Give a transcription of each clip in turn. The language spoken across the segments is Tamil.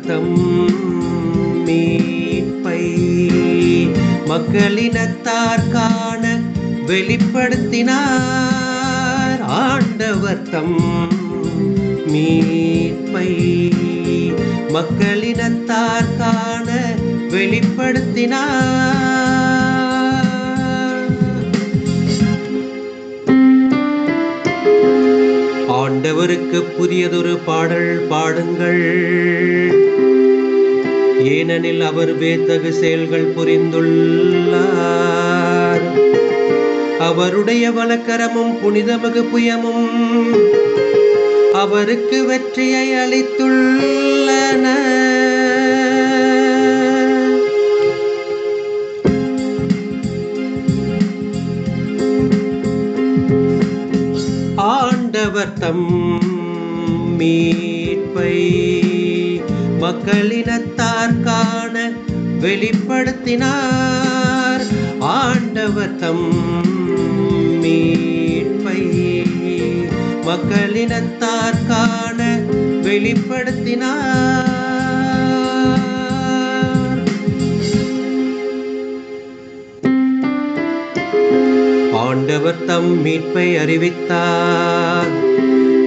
தம் மீட்பை. மக்களினத்தார்கான வெளிப்படுத்தினார் ஆண்டவர் தம் மீட்பை. மக்களினத்தார் காண வெளிப்படுத்தினார். ஆண்டவருக்கு புதியதொரு பாடல் பாடுங்கள். ஏனெனில் அவர் வேத்தகு செயல்கள் புரிந்துள்ளார். அவருடைய வழக்கரமும் புனிதமிகு புயமும் அவருக்கு வெற்றியை அளித்துள்ளன. ஆண்டவர் தம் மீட்பை மக்களினத்தார் காண வெளிப்படுத்தினார். ஆண்டவர் தம் மீட்பை மக்களினத்தார் காண வெளிப்படுத்தினார். ஆண்டவர் தம் மீட்பை அறிவித்தார்.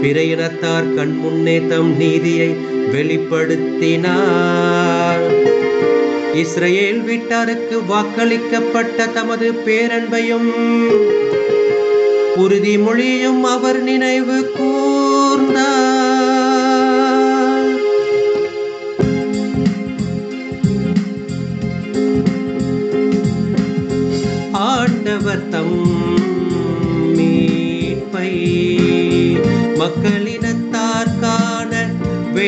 பிற இனத்தார் கண் முன்னே தம் நீதியை வெளிப்படுத்தினார். இஸ்ரேல் வீட்டாருக்கு வாக்களிக்கப்பட்ட தமது பேரன்பையும் உறுதிமொழியும் அவர் நினைவு கூர்ந்தார். ஆண்டவர் தம் மீட்பை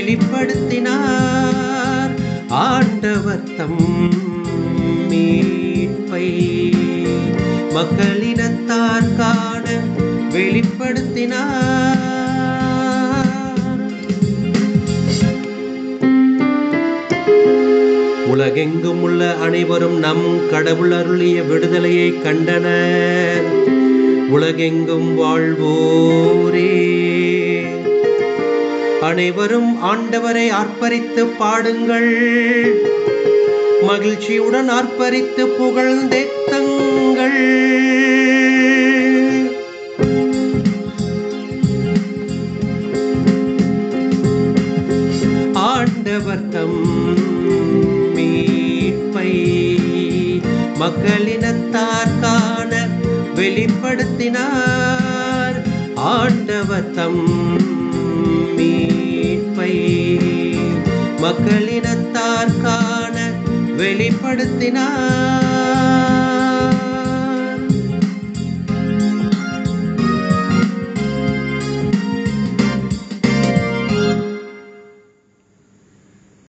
வெளிப்படுத்தினார். ஆண்டவர் தம் மீட்பை மக்களினத்தார் காண வெளிப்படுத்தினார். உலகெங்கும் உள்ள அனைவரும் நம் கடவுள் அருளிய விடுதலையை கண்டனர். உலகெங்கும் வாழ்வோரே. அனைவரும் ஆண்டவரை ஆர்ப்பரித்து பாடுங்கள். மகிழ்ச்சியுடன் ஆர்ப்பரித்து புகழ்ந்தேத்தங்கள் ஆண்டவர் தம் மீட்பை மக்களினத்தார்கான வெளிப்படுத்தினார். ஆண்டவர் தம் மீ மக்களினத்தார் காண வெளிப்படுத்தினார்.